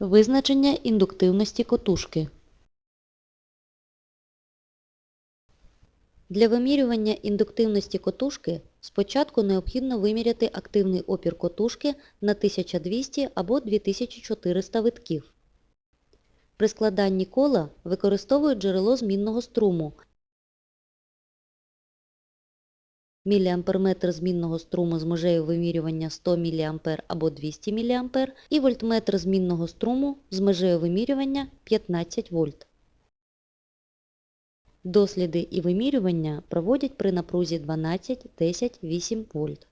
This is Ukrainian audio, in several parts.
Визначення індуктивності котушки. Для вимірювання індуктивності котушки спочатку необхідно виміряти активний опір котушки на 1200 або 2400 витків. При складанні кола використовують джерело змінного струму. Міліамперметр змінного струму з межею вимірювання 100 мА або 200 мА і вольтметр змінного струму з межею вимірювання 15 вольт. Досліди і вимірювання проводять при напрузі 12, 10, 8 вольт.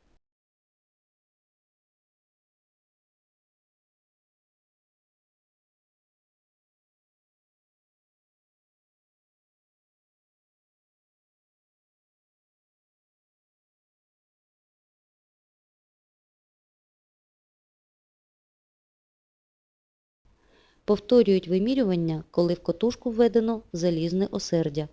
Повторюють вимірювання, коли в котушку введено залізне осердя.